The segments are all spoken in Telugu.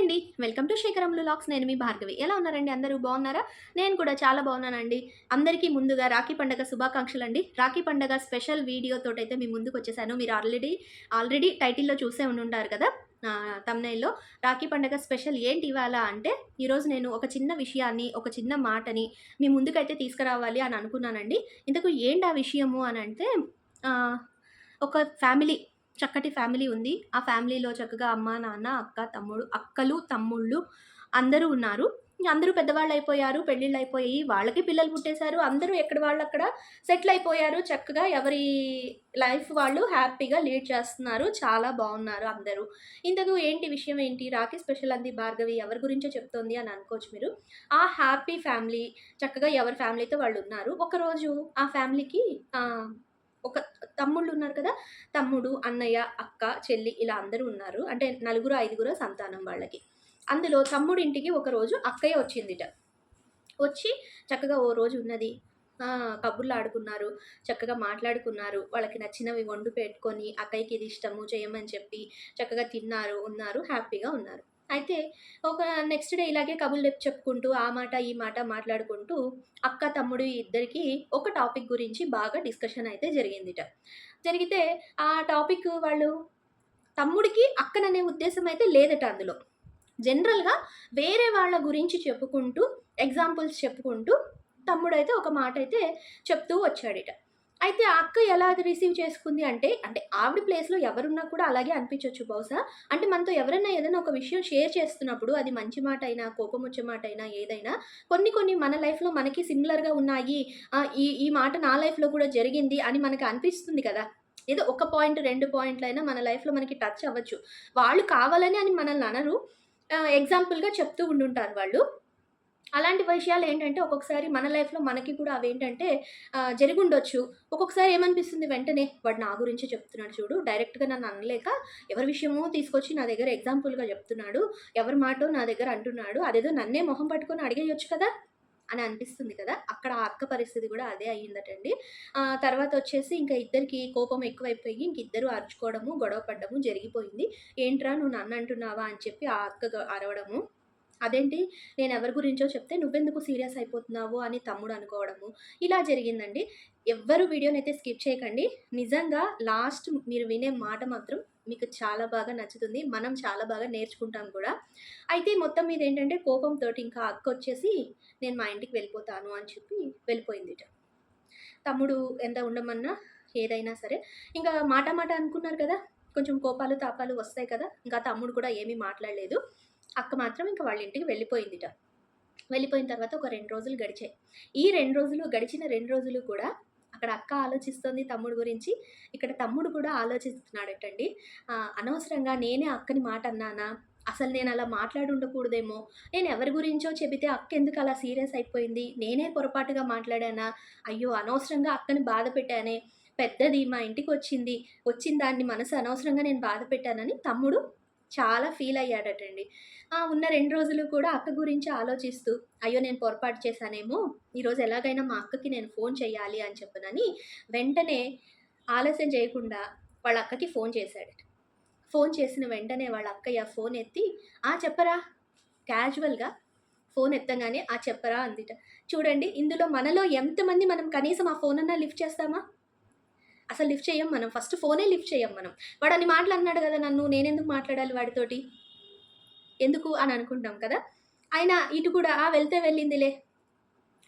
అండి. వెల్కమ్ టు శేఖరంలో లాక్స్. నేను మీ భార్గవి. ఎలా ఉన్నారండి అందరూ? బాగున్నారా? నేను కూడా చాలా బాగున్నానండి. అందరికీ ముందుగా రాఖీ పండగ శుభాకాంక్షలు అండి రాఖీ పండగ స్పెషల్ వీడియోతో అయితే మీ ముందుకు వచ్చేసాను. మీరు ఆల్రెడీ ఆల్రెడీ టైటిల్లో చూసే ఉండి ఉంటారు కదా తమ్నైల్లో రాఖీ పండగ స్పెషల్ ఏంటి ఇవాళ అంటే ఈరోజు నేను ఒక చిన్న విషయాన్ని ఒక చిన్న మాటని మీ ముందుకైతే తీసుకురావాలి అని అనుకున్నానండి. ఇంతకు ఏంటి ఆ విషయము అని అంటే ఒక ఫ్యామిలీ చక్కటి ఫ్యామిలీ ఉంది. ఆ ఫ్యామిలీలో చక్కగా అమ్మ నాన్న అక్క తమ్ముడు అక్కలు తమ్ముళ్ళు అందరూ ఉన్నారు. అందరూ పెద్దవాళ్ళు అయిపోయారు పెళ్ళిళ్ళు అయిపోయి వాళ్ళకి పిల్లలు పుట్టేశారు. అందరూ ఎక్కడ వాళ్ళు అక్కడ సెటిల్ అయిపోయారు చక్కగా ఎవరి లైఫ్ వాళ్ళు హ్యాపీగా లీడ్ చేస్తున్నారు. చాలా బాగున్నారు అందరూ. ఇంతకు ఏంటి విషయం ఏంటి? రాఖీ స్పెషల్ అంది భార్గవి. ఎవరి గురించో చెప్తోంది అని అనుకోవచ్చు మీరు. ఆ హ్యాపీ ఫ్యామిలీ చక్కగా ఎవరి ఫ్యామిలీతో వాళ్ళు ఉన్నారు. ఒకరోజు ఆ ఫ్యామిలీకి ఒక తమ్ముళ్ళు ఉన్నారు కదా? తమ్ముడు అన్నయ్య అక్క చెల్లి ఇలా అందరూ ఉన్నారు. అంటే నలుగురు ఐదుగురు సంతానం వాళ్ళకి. అందులో తమ్ముడి ఇంటికి ఒకరోజు అక్కయ్య వచ్చిందిట. వచ్చి చక్కగా ఓ రోజు ఉన్నది. కబుర్లు ఆడుకున్నారు. చక్కగా మాట్లాడుకున్నారు. వాళ్ళకి నచ్చినవి వండు పెట్టుకొని అక్కయ్యకి ఇది ఇష్టము చేయమని చెప్పి చక్కగా తిన్నారు ఉన్నారు హ్యాపీగా ఉన్నారు. అయితే ఒక నెక్స్ట్ డే ఇలాగే కబుల్ రేపు చెప్పుకుంటూ ఆ మాట ఈ మాట మాట్లాడుకుంటూ అక్క తమ్ముడు ఇద్దరికి ఒక టాపిక్ గురించి బాగా డిస్కషన్ అయితే జరిగిందిట. జరిగితే ఆ టాపిక్ వాళ్ళు తమ్ముడికి అక్కననే ఉద్దేశం అయితే లేదట అందులో. జనరల్గా వేరే వాళ్ళ గురించి చెప్పుకుంటూ ఎగ్జాంపుల్స్ చెప్పుకుంటూ తమ్ముడైతే ఒక మాట అయితే చెప్తూ వచ్చాడట. అయితే ఆ అక్క ఎలా అది రిసీవ్ చేసుకుంది అంటే అంటే ఆవిడ ప్లేస్లో ఎవరున్నా కూడా అలాగే అనిపించవచ్చు బహుశా. అంటే మనతో ఎవరైనా ఏదైనా ఒక విషయం షేర్ చేస్తున్నప్పుడు అది మంచి మాట అయినా కోపం వచ్చే మాట అయినా ఏదైనా కొన్ని కొన్ని మన లైఫ్లో మనకి సిమిలర్గా ఉన్నాయి. ఈ ఈ మాట నా లైఫ్లో కూడా జరిగింది అని మనకి అనిపిస్తుంది కదా. ఏదో ఒక పాయింట్ రెండు పాయింట్లు అయినా మన లైఫ్లో మనకి టచ్ అవ్వచ్చు. వాళ్ళు కావాలని అని మనల్ని అనరు. ఎగ్జాంపుల్గా చెప్తూ ఉండుంటారు వాళ్ళు. అలాంటి విషయాలు ఏంటంటే ఒక్కొక్కసారి మన లైఫ్లో మనకి కూడా అవేంటంటే జరిగి జరిగుండొచ్చు. ఒక్కొక్కసారి ఏమనిపిస్తుంది వెంటనే వాడు నా గురించి చెప్తున్నాడు చూడు డైరెక్ట్గా నన్ను అనలేక ఎవరి విషయమో తీసుకొచ్చి నా దగ్గర ఎగ్జాంపుల్గా చెప్తున్నాడు ఎవరి మాటో నా దగ్గర అంటున్నాడు అదేదో నన్నే మొహం పట్టుకొని అడిగేయొచ్చు కదా? అని అనిపిస్తుంది కదా. అక్కడ ఆ అక్క పరిస్థితి కూడా అదే అయ్యిందటండి. తర్వాత వచ్చేసి ఇంకా ఇద్దరికి కోపం ఎక్కువైపోయి ఇంక ఇద్దరు అరుచుకోవడము గొడవ పడ్డము జరిగిపోయింది. ఏంట్రా నువ్వు నన్ను అంటున్నావా? అని చెప్పి ఆ అక్క అరవడము. అదేంటి? నేను ఎవరి గురించో చెప్తే నువ్వెందుకు సీరియస్ అయిపోతున్నావు అని తమ్ముడు అనుకోవడము. ఇలా జరిగిందండి. ఎవ్వరు వీడియోని అయితే స్కిప్ చేయకండి. నిజంగా లాస్ట్ మీరు వినే మాట మాత్రం మీకు చాలా బాగా నచ్చుతుంది. మనం చాలా బాగా నేర్చుకుంటాం కూడా. అయితే మొత్తం మీద ఏంటంటే కోపంతో ఇంకా అక్క వచ్చేసి నేను మా ఇంటికి వెళ్ళిపోతాను అని చెప్పి వెళ్ళిపోయింది తమ్ముడు ఎంత ఉండమన్నా ఏదైనా సరే. ఇంకా మాట మాట అనుకున్నారు కదా. కొంచెం కోపాలు తాపాలు వస్తాయి కదా. ఇంకా తమ్ముడు కూడా ఏమీ మాట్లాడలేదు. అక్క మాత్రం ఇంకా వాళ్ళ ఇంటికి వెళ్ళిపోయిందిట. వెళ్ళిపోయిన తర్వాత ఒక రెండు రోజులు గడిచాయి. ఈ రెండు రోజులు గడిచిన రెండు రోజులు కూడా అక్కడ అక్క ఆలోచిస్తుంది తమ్ముడు గురించి. ఇక్కడ తమ్ముడు కూడా ఆలోచిస్తున్నాడటండి. అనవసరంగా నేనే అక్కని మాట అన్నానా? అసలు నేను అలా మాట్లాడి ఉండకూడదేమో? నేను ఎవరి గురించో చెబితే అక్క ఎందుకు అలా సీరియస్ అయిపోయింది? నేనే పొరపాటుగా మాట్లాడానా? అయ్యో అనవసరంగా అక్కని బాధ పెట్టానే. పెద్దది మా ఇంటికి వచ్చింది. వచ్చిన దాన్ని మనసు అనవసరంగా నేను బాధ పెట్టానని తమ్ముడు చాలా ఫీల్ అయ్యాడటండి. ఆ, ఉన్న రెండు రోజులు కూడా అక్క గురించి ఆలోచిస్తూ అయ్యో నేను పొరపాటు చేశానేమో ఈరోజు ఎలాగైనా మా అక్కకి నేను ఫోన్ చేయాలి అని చెప్పనని వెంటనే ఆలస్యం చేయకుండా వాళ్ళ అక్కకి ఫోన్ చేశాడు ఫోన్ చేసిన వెంటనే వాళ్ళ అక్కయ్య ఫోన్ ఎత్తి ఆ చెప్పరా క్యాజువల్గా ఫోన్ ఎత్తగానే ఆ చెప్పరా అందిట. చూడండి ఇందులో మనలో ఎంతమంది మనం కనీసం ఆ ఫోన్ అన్నా లిఫ్ట్ చేస్తామా? అసలు లిఫ్ట్ చేయం మనం ఫస్ట్ ఫోనే లిఫ్ట్ చేయం మనం. వాడు అన్ని మాటలు అన్నాడు కదా నన్ను నేనెందుకు మాట్లాడాలి వాడితోటి? ఎందుకు అని అనుకుంటాం కదా? అయినా ఇటు కూడా ఆ వెళ్తే వెళ్ళిందిలే.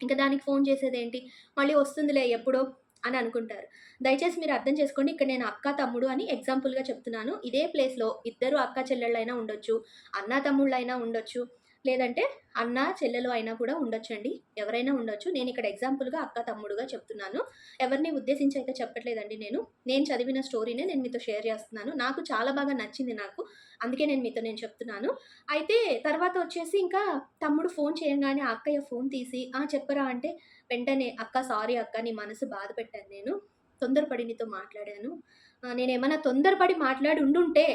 ఇంకా దానికి ఫోన్ చేసేదేంటి? మళ్ళీ వస్తుందిలే ఎప్పుడో అని అనుకుంటారు. దయచేసి మీరు అర్థం చేసుకోండి ఇక్కడ నేను అక్క తమ్ముడు అని ఎగ్జాంపుల్గా చెప్తున్నాను. ఇదే ప్లేస్లో ఇద్దరు అక్క చెల్లెళ్ళైనా ఉండొచ్చు అన్న తమ్ముళ్ళైనా ఉండొచ్చు. లేదంటే అన్న చెల్లెలు అయినా కూడా ఉండొచ్చండి. ఎవరైనా ఉండొచ్చు. నేను ఇక్కడ ఎగ్జాంపుల్గా అక్క తమ్ముడుగా చెప్తున్నాను. ఎవరిని ఉద్దేశించి అయితే చెప్పట్లేదండి నేను. నేను చదివిన స్టోరీనే నేను మీతో షేర్ చేస్తున్నాను. నాకు చాలా బాగా నచ్చింది నాకు. అందుకే నేను మీతో నేను చెప్తున్నాను. అయితే తర్వాత వచ్చేసి ఇంకా తమ్ముడు ఫోన్ చేయగానే ఆ అక్కయ్య ఫోన్ తీసి ఆ చెప్పరా అంటే వెంటనే అక్క సారీ అక్క నీ మనసు బాధ పెట్టాను నేను. తొందరపడి నీతో మాట్లాడాను. నేను ఏమైనా తొందరపడి మాట్లాడి ఉండుంటే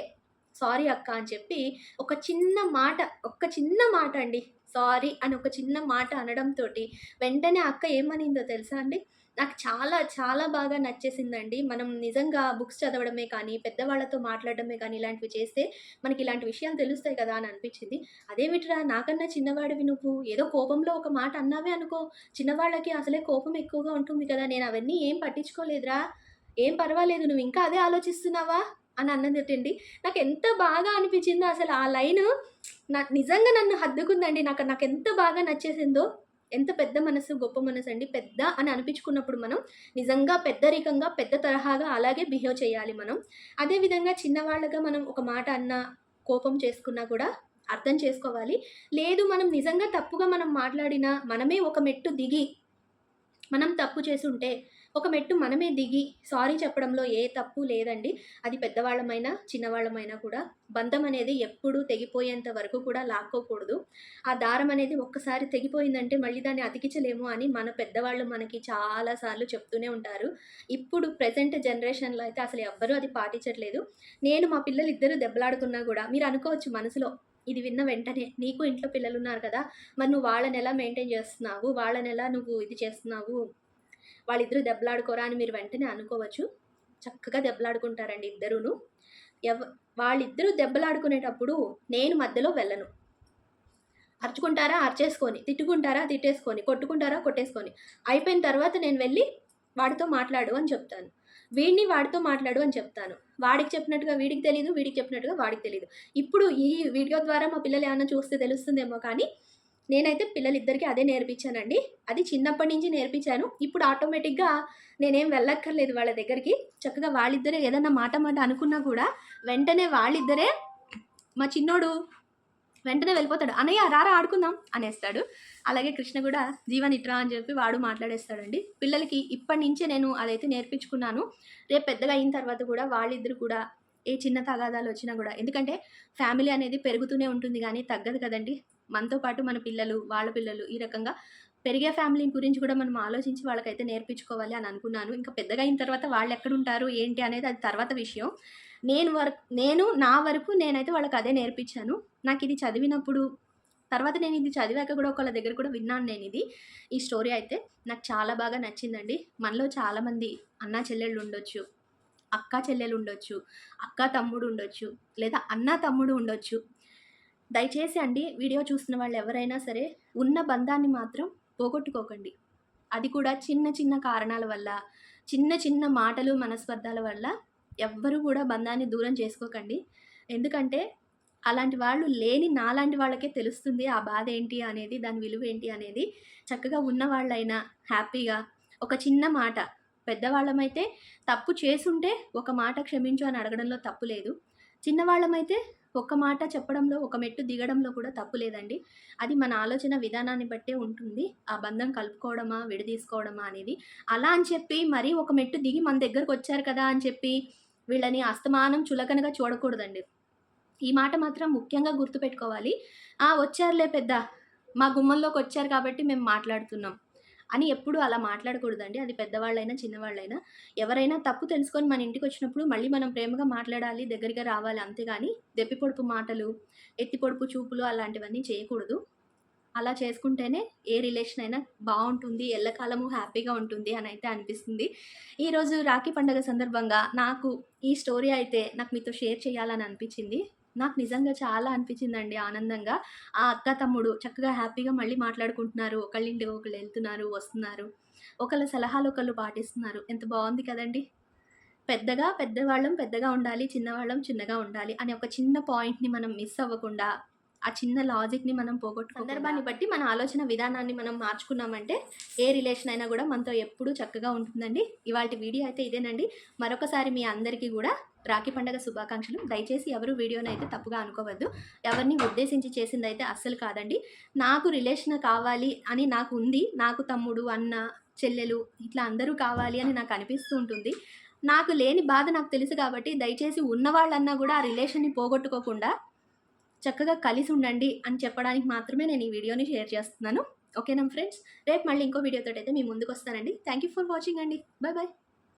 సారీ అక్క అని చెప్పి ఒక చిన్న మాట ఒక్క చిన్న మాట అండి సారీ అని ఒక చిన్న మాట అనడంతో వెంటనే అక్క ఏమనిందో తెలుసా అండి నాకు చాలా చాలా బాగా నచ్చేసిందండి. మనం నిజంగా బుక్స్ చదవడమే కానీ, పెద్దవాళ్ళతో మాట్లాడడమే కానీ ఇలాంటివి చేస్తే మనకి ఇలాంటి విషయాలు తెలుస్తాయి కదా! అని అనిపించింది. అదేమిట్రా నాకన్నా చిన్నవాడివి నువ్వు. ఏదో కోపంలో ఒక మాట అన్నావే అనుకో, చిన్నవాళ్ళకి అసలే కోపం ఎక్కువగా ఉంటుంది కదా! నేను అవన్నీ ఏం పట్టించుకోలేదురా. ఏం పర్వాలేదు నువ్వు ఇంకా అదే ఆలోచిస్తున్నావా? అని అన్నదటండి. నాకు ఎంత బాగా అనిపించిందో అసలు ఆ లైను నా నిజంగా నన్ను హద్దుకుందండి నాకు ఎంత బాగా నచ్చేసిందో. ఎంత పెద్ద మనసు, గొప్ప మనసు అండి పెద్ద అని అనిపించుకున్నప్పుడు మనం నిజంగా పెద్దరికంగా, పెద్ద తరహాగా అలాగే బిహేవ్ చేయాలి మనం. అదే విధంగా చిన్నవాళ్ళగా మనం ఒక మాట అన్నా, కోపం చేసుకున్నా కూడా అర్థం చేసుకోవాలి. లేదు మనం నిజంగా తప్పుగా మనం మాట్లాడినా, మనమే ఒక మెట్టు దిగి, మనం తప్పు చేసుంటే, ఒక మెట్టు మనమే దిగి సారీ చెప్పడంలో ఏ తప్పు లేదండి. అది పెద్దవాళ్ళమైనా, చిన్నవాళ్ళమైనా కూడా. బంధం అనేది ఎప్పుడూ తెగిపోయేంత వరకు కూడా లాక్కోకూడదు. ఆ దారం అనేది ఒక్కసారి తెగిపోయిందంటే మళ్ళీ దాన్ని అతికించలేము అని మన పెద్దవాళ్ళు మనకి చాలా సార్లు చెప్తూనే ఉంటారు. ఇప్పుడు ప్రజెంట్ జనరేషన్‌లో అయితే అసలు ఎవ్వరూ అది పాటించట్లేదు. నేను మా పిల్లలు ఇద్దరు దెబ్బలాడుకున్నా కూడా మీరు అనుకోవచ్చు మనసులో, ఇది విన్న వెంటనే నీకు ఇంట్లో పిల్లలు ఉన్నారు కదా! మరి నువ్వు వాళ్ళనెలా మెయింటైన్ చేస్తున్నావు? వాళ్ళనెలా నువ్వు ఇది చేస్తున్నావు? వాళ్ళిద్దరూ దెబ్బలాడుకోరా అని మీరు వెంటనే అనుకోవచ్చు. చక్కగా దెబ్బలాడుకుంటారండి ఇద్దరును ఎవ వాళ్ళిద్దరూ దెబ్బలాడుకునేటప్పుడు నేను మధ్యలో వెళ్ళను. అరుచుకుంటారా? అరిచేసుకొని, తిట్టుకుంటారా? తిట్టేసుకొని, కొట్టుకుంటారా? కొట్టేసుకొని. అయిపోయిన తర్వాత నేను వెళ్ళి వాడితో మాట్లాడు అని చెప్తాను. వీడిని వాడితో మాట్లాడు అని చెప్తాను. వాడికి చెప్పినట్టుగా వీడికి తెలియదు వీడికి చెప్పినట్టుగా వాడికి తెలియదు ఇప్పుడు ఈ వీడియో ద్వారా మా పిల్లలు ఏమన్నా చూస్తే తెలుస్తుందేమో కానీ, నేనైతే పిల్లలిద్దరికీ అదే నేర్పించానండి. అది చిన్నప్పటి నుంచి నేర్పించాను. ఇప్పుడు ఆటోమేటిక్‌గా నేనేం వెళ్ళక్కర్లేదు వాళ్ళ దగ్గరికి. చక్కగా వాళ్ళిద్దరే ఏదన్నా మాట మాట అనుకున్నా కూడా వెంటనే వాళ్ళిద్దరే మా చిన్నోడు వెంటనే వెళ్ళిపోతాడు. అనయ్య రారా ఆడుకుందాం" అనేస్తాడు. అలాగే కృష్ణ కూడా "జీవన్ ఇట్రా" అని చెప్పి వాడు మాట్లాడేస్తాడండి. పిల్లలకి ఇప్పటి నుంచే నేను అదైతే నేర్పించుకున్నాను. రేపు పెద్దగా అయిన తర్వాత కూడా వాళ్ళిద్దరూ కూడా ఏ చిన్న తగాదాలు వచ్చినా కూడా ఎందుకంటే ఫ్యామిలీ అనేది పెరుగుతూనే ఉంటుంది కానీ తగ్గదు కదండీ! మనతో పాటు మన పిల్లలు, వాళ్ళ పిల్లలు ఈ రకంగా పెరిగే ఫ్యామిలీ గురించి కూడా మనం ఆలోచించి వాళ్ళకైతే నేర్పించుకోవాలి అని అనుకున్నాను. ఇంకా పెద్దగా అయిన తర్వాత వాళ్ళెక్కడుంటారు, ఏంటి అనేది అది తర్వాత విషయం. నేను వరకు నేను నా వరకు నేనైతే వాళ్ళకి అదే నేర్పించాను. నాకు ఇది చదివినప్పుడు తర్వాత నేను ఇది చదివాక కూడా ఒకళ్ళ దగ్గర కూడా విన్నాను నేను ఇది ఈ స్టోరీ అయితే నాకు చాలా బాగా నచ్చిందండి. మనలో చాలామంది అన్నా చెల్లెళ్ళు ఉండొచ్చు. అక్కా చెల్లెలు ఉండొచ్చు. అక్క తమ్ముడు ఉండొచ్చు. లేదా అన్న తమ్ముడు ఉండొచ్చు. దయచేసి అండి వీడియో చూసిన వాళ్ళు ఎవరైనా సరే ఉన్న బంధాన్ని మాత్రం పోగొట్టుకోకండి. అది కూడా చిన్న చిన్న కారణాల వల్ల, చిన్న చిన్న మాటలు, మనస్పర్ధాల వల్ల ఎవ్వరూ కూడా బంధాన్ని దూరం చేసుకోకండి. ఎందుకంటే అలాంటి వాళ్ళు లేని నాలాంటి వాళ్ళకే తెలుస్తుంది ఆ బాధ ఏంటి అనేది, దాని విలువ ఏంటి అనేది. చక్కగా ఉన్నవాళ్ళైనా హ్యాపీగా ఒక చిన్న మాట పెద్దవాళ్ళమైతే తప్పు చేసుంటే ఒక మాట క్షమించు అని అడగడంలో తప్పు లేదు. చిన్నవాళ్ళమైతే ఒక్క మాట చెప్పడంలో, ఒక మెట్టు దిగడంలో కూడా తప్పు లేదండి. అది మన ఆలోచన విధానాన్ని బట్టే ఉంటుంది. ఆ బంధం కలుపుకోవడమా, విడదీసుకోవడమా అనేది. అలా అని చెప్పి మరీ ఒక మెట్టు దిగి మన దగ్గరకు వచ్చారు కదా అని చెప్పి వీళ్ళని అస్తమానం చులకనగా చూడకూడదండి. ఈ మాట మాత్రం ముఖ్యంగా గుర్తుపెట్టుకోవాలి. "ఆ! వచ్చారులే పెద్ద మా గుమ్మంలోకొచ్చారు కాబట్టి మేము మాట్లాడుతున్నాం" అని ఎప్పుడు అలా మాట్లాడకూడదండి. అది పెద్దవాళ్ళైనా, చిన్నవాళ్ళైనా. ఎవరైనా తప్పు తెలుసుకొని మన ఇంటికి వచ్చినప్పుడు మళ్ళీ మనం ప్రేమగా మాట్లాడాలి, దగ్గరగా రావాలి అంతేగాని దెప్పిపొడుపు మాటలు, ఎత్తిపొడుపు చూపులు అలాంటివన్నీ చేయకూడదు. అలా చేసుకుంటేనే ఏ రిలేషన్ అయినా బాగుంటుంది ఎల్లకాలము హ్యాపీగా ఉంటుంది అని అయితే అనిపిస్తుంది. ఈరోజు రాఖీ పండుగ సందర్భంగా నాకు ఈ స్టోరీ అయితే నాకు మీతో షేర్ చేయాలని అనిపించింది. నాకు నిజంగా చాలా అనిపించిందండి ఆనందంగా. ఆ అక్క, తమ్ముడు చక్కగా హ్యాపీగా మళ్ళీ మాట్లాడుకుంటున్నారు. ఒకళ్ళింటికి ఒకళ్ళు వెళ్తున్నారు వస్తున్నారు. ఒకళ్ళ సలహాలు ఒకళ్ళు పాటిస్తున్నారు. ఎంత బాగుంది కదండీ! పెద్దగా పెద్దవాళ్ళం పెద్దగా ఉండాలి. చిన్నవాళ్ళం చిన్నగా ఉండాలి అనే ఒక చిన్న పాయింట్‌ని మనం మిస్ అవ్వకుండా, ఆ చిన్న లాజిక్‌ని మనం పోగొట్టుకోకుండా సందర్భాన్ని బట్టి మన ఆలోచన విధానాన్ని మనం మార్చుకున్నామంటే ఏ రిలేషన్ అయినా కూడా మనతో ఎప్పుడూ చక్కగా ఉంటుందండి. ఇవాటి వీడియో అయితే ఇదేనండి. మరొకసారి మీ అందరికీ కూడా రాఖీ పండగ శుభాకాంక్షలు. దయచేసి ఎవరు వీడియోనైతే తప్పుగా అనుకోవద్దు. ఎవరిని ఉద్దేశించి చేసిందైతే అస్సలు కాదండి. నాకు రిలేషన్ కావాలి అని నాకు ఉంది. నాకు తమ్ముడు, అన్న, చెల్లెలు ఇట్లా అందరూ కావాలి అని నాకు అనిపిస్తూ ఉంటుంది. నాకు లేని బాధ నాకు తెలుసు కాబట్టి దయచేసి ఉన్నవాళ్ళన్నా కూడా ఆ రిలేషన్‌ని పోగొట్టుకోకుండా చక్కగా కలిసి ఉండండి అని చెప్పడానికి మాత్రమే నేను ఈ వీడియోని షేర్ చేస్తున్నాను. ఓకేనా ఫ్రెండ్స్? రేపు మళ్ళీ ఇంకో వీడియోతో అయితే మీ ముందుకొస్తానండి. థ్యాంక్ యూ ఫర్ వాచింగ్ అండి. Bye bye